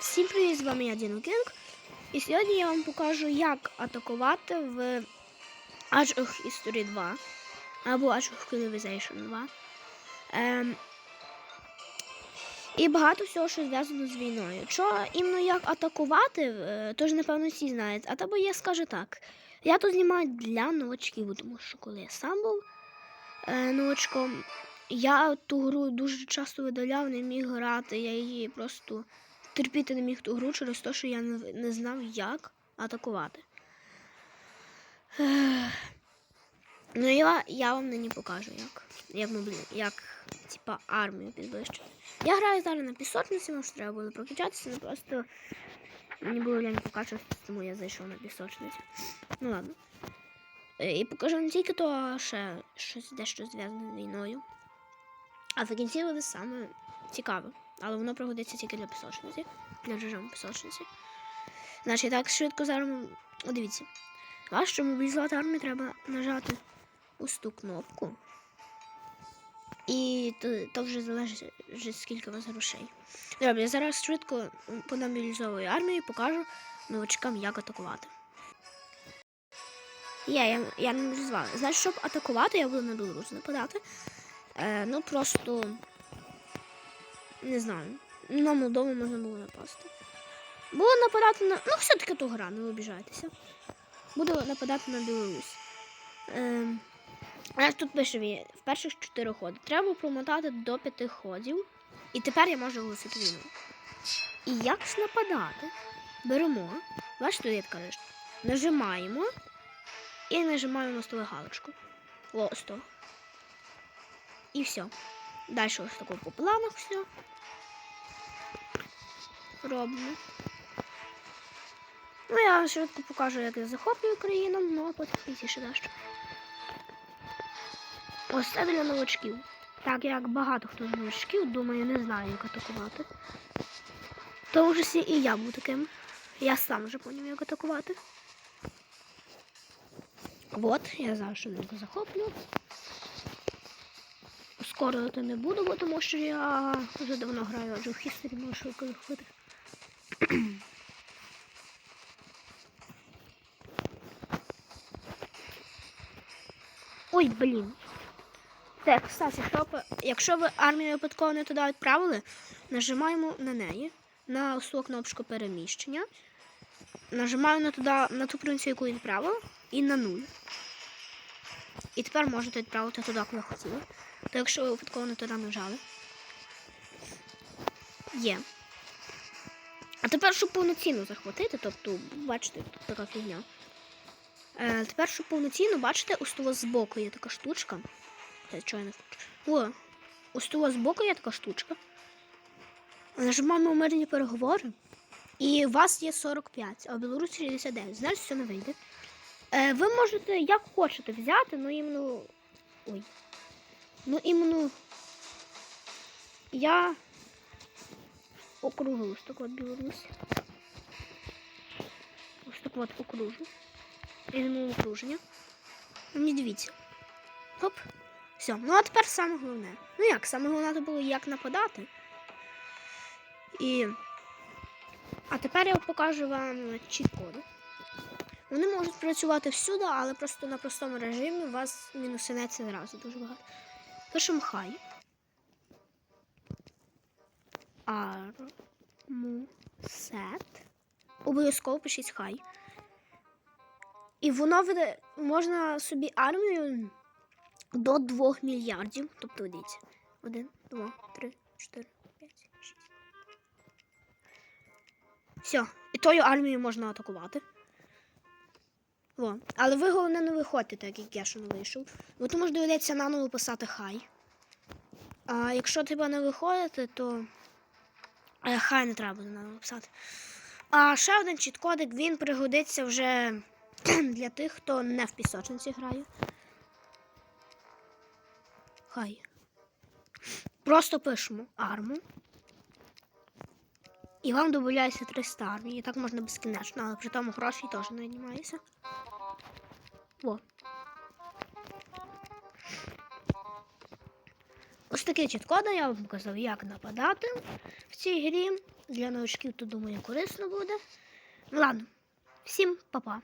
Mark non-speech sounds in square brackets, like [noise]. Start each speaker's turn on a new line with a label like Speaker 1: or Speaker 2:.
Speaker 1: Всім привіт, з вами я Діно Кінг. І сьогодні я вам покажу, як атакувати в Age of History 2 або Age of Civilization 2. Ем, і багато всього, що зв'язано з війною. Що іменно як атакувати, е, то ж напевно всі знають. А тому я скажу так. Я тут знімаю для новачків, тому що коли я сам був е, новачком, я ту гру дуже часто видаляв, не міг грати. Я її просто терпіти не міг ту гру через те, що я не, не знав, як атакувати. [sighs] Ну я, я вам нині покажу, як, як, як типа, армію підвищити. Я граю зараз на пісочниці, тому що треба було прокачатися, але просто мені було лень покачуватися, тому я зайшов на пісочницю. Ну ладно. Е, І покажу не тільки то, а ще щось дещо зв'язане з війною. А в кінці буде саме цікаве. Але воно пригодиться тільки для пісочниці, для режиму пісочниці. Значить, так швидко зараз. Дивіться. А щоб мобілізувати армію, треба нажати ось ту кнопку. І то, то вже залежить, вже скільки у вас грошей. Добре, я зараз швидко понамобілізовую армію і покажу новачкам, як атакувати. Є, я, я не назвала. Значить, щоб атакувати, я буду на Білорусь нападати. Е, ну просто не знаю. На Молдову можна було напасти. Було нападати на. Ну, все-таки то гра, не обіжайтеся. Буду нападати на Білорусь. Е, аж тут пише в перших чотири ходи. Треба промотати до п'яти ходів. І тепер я можу оголосити війну. І як ж нападати? Беремо, бачите, є така. Нажимаємо і нажимаємо на галочку. О, сто. І все. Далі ось тако по планах все. Робимо. Ну, я швидко покажу, як я захоплюю країну, ну а потім пізніше дещо. Ось це для новачків. Так як багато хто з новачків, думаю, не знає, як атакувати. То вже і я був таким. Я сам вже поняв, як атакувати. От, я зараз швидко захоплю. Скоро не буду, бо тому що я вже давно граю, адже в History можу швидко захопити. [clears throat] Ой, блін. Так, кстати, щоб, якщо ви армію випадково не туди відправили, нажимаємо на неї, на ось кнопочку переміщення. Нажимаю на, туди, на ту провінцію, яку відправили, і на нуль. І тепер можете відправити туди, куди хотіли. То якщо ви випадково не туди нажали. Є. А тепер, щоб повноцінно захватити, тобто, бачите, тут така фігня. Е, тепер, щоб повноцінно, бачите, ось того збоку є така штучка. Включу? О, ось того збоку є така штучка. Нажимаємо мирні переговори. І у вас є 45, а в Білорусі 69. Знаєш, що не вийде. Е, ви можете як хочете взяти, ну іменно. Ой. Ну іменно. Я округлю ось так от Білорусь. Ось так от окружу. Візьму окруження. Дивіться. Хоп. Все. Ну а тепер саме головне. Ну як, саме головне то було як нападати. І. А тепер я покажу вам чіт-коди. Вони можуть працювати всюди, але просто на простому режимі у вас мінусинеться зразу дуже багато. Пишемо хай. Армусет. Обов'язково пишіть хай. І воно веде, можна собі армію до 2 мільярдів. Тобто дивіться. 1, 2, 3, 4, 5, 6. Все. І тою армією можна атакувати. О. Але ви головне не виходьте, так як я ще не вийшов. Бо тому ж доведеться наново писати хай. А якщо треба не виходити, то хай не треба буде наново писати. А ще один чіткодик, він пригодиться вже [clears throat] для тих, хто не в пісочниці грає. Хай. Просто пишемо арму. І вам додається 300 армії. Так можна безкінечно, але при тому гроші теж не віднімаються. Во. Ось таке чіткода я вам показав, як нападати в цій грі. Для новичків, то думаю, корисно буде. Ну, ладно, всім па-па.